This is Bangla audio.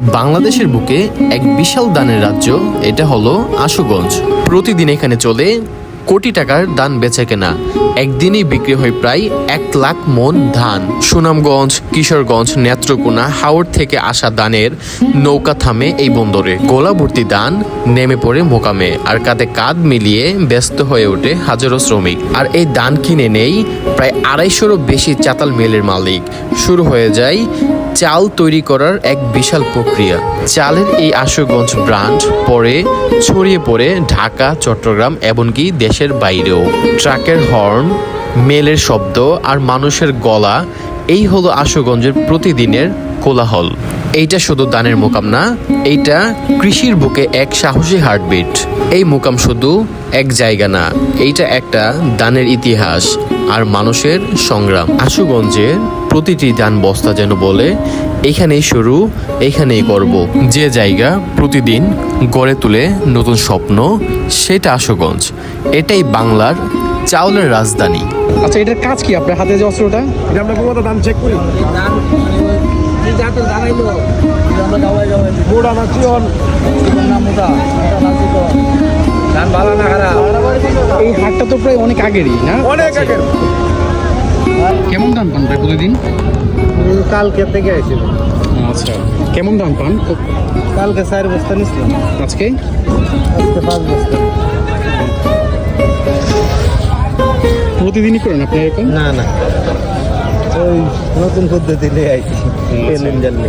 বাংলাদেশের বুকে এক বিশাল দানের রাজ্য, এটা হলো আশুগঞ্জ। প্রতিদিন এখানে চলে কোটি টাকার দান বেচা কেনা। একদিনেই বিক্রি হয় প্রায় এক লাখ মন ধান। সুনামগঞ্জ, কিশোরগঞ্জ, নেত্রকোনা হাওড় থেকে আসা দানের নৌকা থামে এই বন্দরে। গোলাভর্তি দান নেমে পড়ে মোকামে আর কাঁধে কাঁধ মিলিয়ে ব্যস্ত হয়ে ওঠে হাজারো শ্রমিক। আর এই দান কিনে নেই প্রায় আড়াইশোরও বেশি চাতাল মিলের মালিক। শুরু হয়ে যায় চাল তৈরি করার এক বিশাল প্রক্রিয়া। চালের এই আশুগঞ্জ ব্রান্ড পরে ছড়িয়ে পড়ে ঢাকা, চট্টগ্রাম এমনকি দেশের বাইরেও। ট্রাকের হর্ন, মেলের শব্দ আর মানুষের গলা, এই হলো আশুগঞ্জের প্রতিদিনের কোলাহল। এইটা শুধু দানের মোকাম না, এইটা কৃষির বুকে এক সাহসী হার্টবিট। এই মোকাম শুধু এক জায়গা না, এইটা একটা দানের ইতিহাস আর মানুষের সংগ্রাম। আশুগঞ্জের প্রতিটি ধান বস্তা যেন বলে এখানেই শুরু এখানেই করব। যে জায়গা প্রতিদিন গড়ে তুলে নতুন স্বপ্ন সেটা আশুগঞ্জ। এটাই বাংলার চাউলের রাজধানী। আচ্ছা এটার কাজ কি আপনার হাতে যে অস্ত্রটা? এটা আমরা কোথাও দাম চেক করি। না চিয়ন। মোটা এই হাটটা তো প্রায় অনেক আগেরই না? অনেক আগের। কেমন দাম পান ভাই প্রতিদিন? কালকে থেকে আসছিল আচ্ছা কেমন দাম পান? কালকে চার বস্তা নিচ্ছিলাম আজকে? আজকে পাঁচ বস্তা। প্রতিদিনই করেন আপনি এরকম? না না। ওই নতুন পদ্ধতি নিয়ে আইছি পেলেন জানলে